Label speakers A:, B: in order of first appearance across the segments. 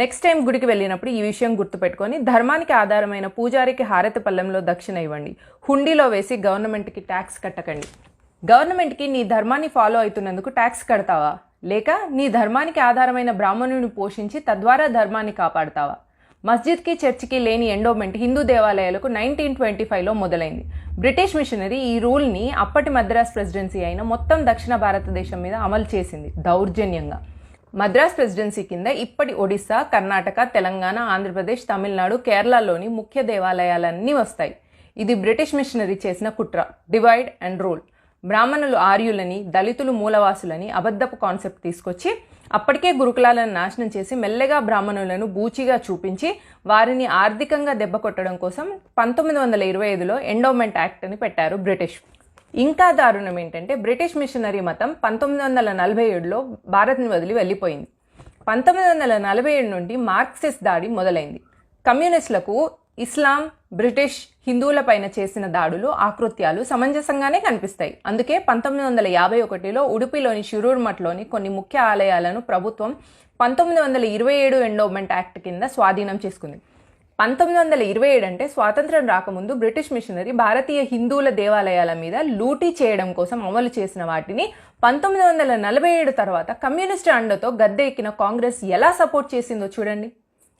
A: Next time గుడికి వెళ్ళినప్పుడు ఈ విషయం గుర్తుపెట్టుకొని ధర్మానికి ఆధారమైన పూజారికి హారతి పళ్ళెంలో దక్షిణ ఇవ్వండి. హుండీలో వేసి గవర్నమెంట్కి ట్యాక్స్ కట్టకండి. గవర్నమెంట్కి నీ ధర్మాన్ని ఫాలో అవుతున్నందుకు ట్యాక్స్ కడతావా? లేక నీ ధర్మానికి ఆధారమైన బ్రాహ్మణుని పోషించి తద్వారా ధర్మాన్ని కాపాడతావా? మస్జిద్కి చర్చికి లేని ఎండోమెంట్ హిందూ దేవాలయాలకు నైన్టీన్ ట్వంటీ ఫైవ్లో మొదలైంది. బ్రిటిష్ మిషనరీ ఈ రూల్ని అప్పటి మద్రాస్ ప్రెసిడెన్సీ అయిన మొత్తం దక్షిణ భారతదేశం మీద అమలు చేసింది దౌర్జన్యంగా. మద్రాస్ ప్రెసిడెన్సీ కింద ఇప్పటి ఒడిశా కర్ణాటక తెలంగాణ ఆంధ్రప్రదేశ్ తమిళనాడు కేరళలోని ముఖ్య దేవాలయాలన్నీ వస్తాయి. ఇది బ్రిటిష్ మిషనరీ చేసిన కుట్ర డివైడ్ అండ్ రూల్. బ్రాహ్మణులు ఆర్యులని దళితులు మూలవాసులని అబద్ధపు కాన్సెప్ట్ తీసుకొచ్చి అప్పటికే గురుకులాలను నాశనం చేసి మెల్లగా బ్రాహ్మణులను బూచిగా చూపించి వారిని ఆర్థికంగా దెబ్బ కొట్టడం కోసం పంతొమ్మిది వందల ఇరవై ఐదులో ఎండోమెంట్ యాక్ట్ అని పెట్టారు బ్రిటిష్. ఇంకా దారుణం ఏంటంటే బ్రిటిష్ మిషనరీ మతం పంతొమ్మిది వందల నలభై ఏడులో భారత్ని వదిలి వెళ్ళిపోయింది. పంతొమ్మిది వందల నలభై ఏడు నుండి మార్క్సిస్ట్ దాడి మొదలైంది. కమ్యూనిస్టులకు ఇస్లాం బ్రిటిష్ హిందువుల పైన చేసిన దాడులు ఆకృత్యాలు సమంజసంగానే కనిపిస్తాయి. అందుకే పంతొమ్మిది వందల యాభై ఒకటిలో ఉడుపిలోని షిరూర్ మఠ్లోని కొన్ని ముఖ్య ఆలయాలను ప్రభుత్వం పంతొమ్మిది వందల ఇరవై ఏడు ఎండోమెంట్ యాక్ట్ కింద స్వాధీనం చేసుకుంది. పంతొమ్మిది వందల ఇరవై ఏడు అంటే స్వాతంత్రం రాకముందు బ్రిటిష్ మిషనరీ భారతీయ హిందువుల దేవాలయాల మీద లూటీ చేయడం కోసం అమలు చేసిన వాటిని పంతొమ్మిది వందల నలభై ఏడు తర్వాత కమ్యూనిస్ట్ అండతో గద్దె ఎక్కిన కాంగ్రెస్ ఎలా సపోర్ట్ చేసిందో చూడండి.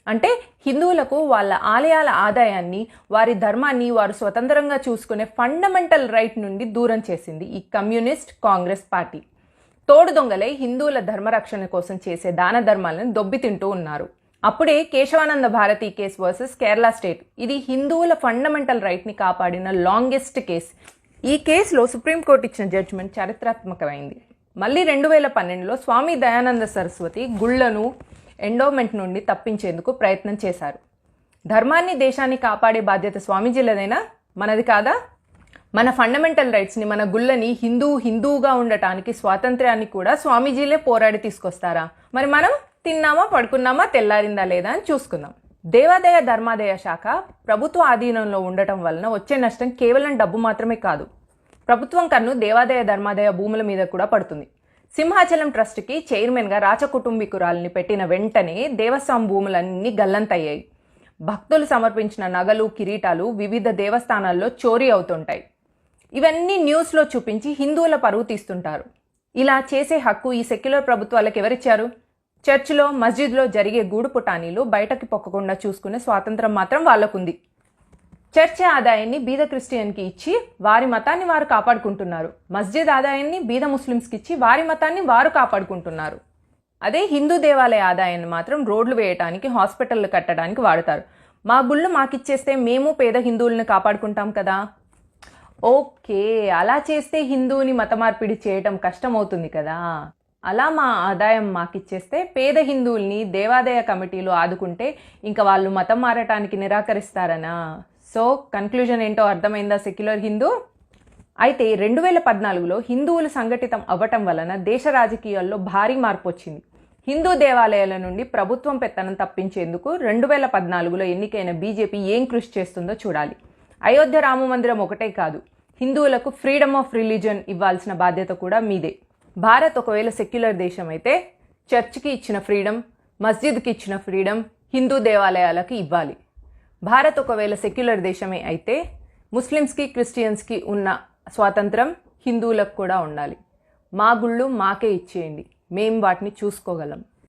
A: అంటే హిందువులకు వాళ్ళ ఆలయాల ఆదాయాన్ని వారి ధర్మాన్ని వారు స్వతంత్రంగా చూసుకునే ఫండమెంటల్ రైట్ నుండి దూరం చేసింది ఈ కమ్యూనిస్ట్ కాంగ్రెస్ పార్టీ. తోడు దొంగలై హిందువుల ధర్మరక్షణ కోసం చేసే దాన ధర్మాలను దొబ్బి తింటూ ఉన్నారు. అప్పుడే Keshavananda Bharati case versus Kerala state. ఇది హిందువుల ఫండమెంటల్ రైట్ని కాపాడిన లాంగెస్ట్ కేస్. ఈ కేసులో సుప్రీంకోర్టు ఇచ్చిన జడ్జిమెంట్ చారిత్రాత్మకమైంది. మళ్ళీ రెండు వేల పన్నెండులో స్వామి దయానంద సరస్వతి గుళ్ళను ఎండోమెంట్ నుండి తప్పించేందుకు ప్రయత్నం చేశారు. ధర్మాన్ని దేశాన్ని కాపాడే బాధ్యత స్వామీజీలదైనా? మనది కాదా? మన ఫండమెంటల్ రైట్స్ని మన గుళ్ళని హిందూ హిందువుగా ఉండటానికి స్వాతంత్ర్యాన్ని కూడా స్వామీజీలే పోరాడి తీసుకొస్తారా? మరి మనం తిన్నామా పడుకున్నామా తెల్లారిందా లేదా అని చూసుకుందాం. దేవాదాయ ధర్మాదాయ శాఖ ప్రభుత్వ ఆధీనంలో ఉండటం వలన వచ్చే నష్టం కేవలం డబ్బు మాత్రమే కాదు. ప్రభుత్వం కన్ను దేవాదాయ ధర్మాదాయ భూముల మీద కూడా పడుతుంది. సింహాచలం ట్రస్ట్కి చైర్మన్గా రాచకుటుంబీకురాలని పెట్టిన వెంటనే దేవస్వామి భూములన్నీ గల్లంతయ్యాయి. భక్తులు సమర్పించిన నగలు కిరీటాలు వివిధ దేవస్థానాల్లో చోరీ అవుతుంటాయి. ఇవన్నీ న్యూస్లో చూపించి హిందువుల పరువు తీస్తుంటారు. ఇలా చేసే హక్కు ఈ సెక్యులర్ ప్రభుత్వాలకు ఎవరిచ్చారు? చర్చిలో మస్జిద్లో జరిగే గూడు పుటానీలు బయటకి పొక్కకుండా చూసుకునే స్వాతంత్రం మాత్రం వాళ్ళకుంది. చర్చి ఆదాయాన్ని బీద క్రిస్టియన్కి ఇచ్చి వారి మతాన్ని వారు కాపాడుకుంటున్నారు. మస్జిద్ ఆదాయాన్ని బీద ముస్లిమ్స్కి ఇచ్చి వారి మతాన్ని వారు కాపాడుకుంటున్నారు. అదే హిందూ దేవాలయ ఆదాయాన్ని మాత్రం రోడ్లు వేయటానికి హాస్పిటళ్ళు కట్టడానికి వాడతారు. మా గుళ్ళు మాకిచ్చేస్తే మేము పేద హిందువులను కాపాడుకుంటాం కదా? ఓకే అలా చేస్తే హిందువుని మత మార్పిడి చేయటం కష్టమవుతుంది కదా? అలా మా ఆదాయం మాకిచ్చేస్తే పేద హిందువుల్ని దేవాదాయ కమిటీలు ఆదుకుంటే ఇంకా వాళ్ళు మతం మారటానికి నిరాకరిస్తారనా? సో కన్క్లూజన్ ఏంటో అర్థమైందా సెక్యులర్ హిందూ? అయితే రెండు వేల పద్నాలుగులో హిందువులు సంఘటితం అవ్వటం వలన దేశ రాజకీయాల్లో భారీ మార్పు వచ్చింది హిందూ దేవాలయాల నుండి ప్రభుత్వం పెత్తనం తప్పించేందుకు రెండు వేల పద్నాలుగులో ఎన్నికైన బీజేపీ ఏం కృషి చేస్తుందో చూడాలి. అయోధ్య రామ మందిరం ఒకటే కాదు హిందువులకు ఫ్రీడమ్ ఆఫ్ రిలీజన్ ఇవ్వాల్సిన బాధ్యత కూడా మీదే. భారత్ ఒకవేళ సెక్యులర్ దేశం అయితే చర్చ్కి ఇచ్చిన ఫ్రీడమ్ మస్జిద్కి ఇచ్చిన ఫ్రీడమ్ హిందూ దేవాలయాలకి ఇవ్వాలి. భారత్ ఒకవేళ సెక్యులర్ దేశమే అయితే ముస్లిమ్స్కి క్రిస్టియన్స్కి ఉన్న స్వాతంత్రం హిందువులకు కూడా ఉండాలి. మా గుళ్ళు మాకే ఇచ్చేయండి. మేం వాటిని చూసుకోగలం.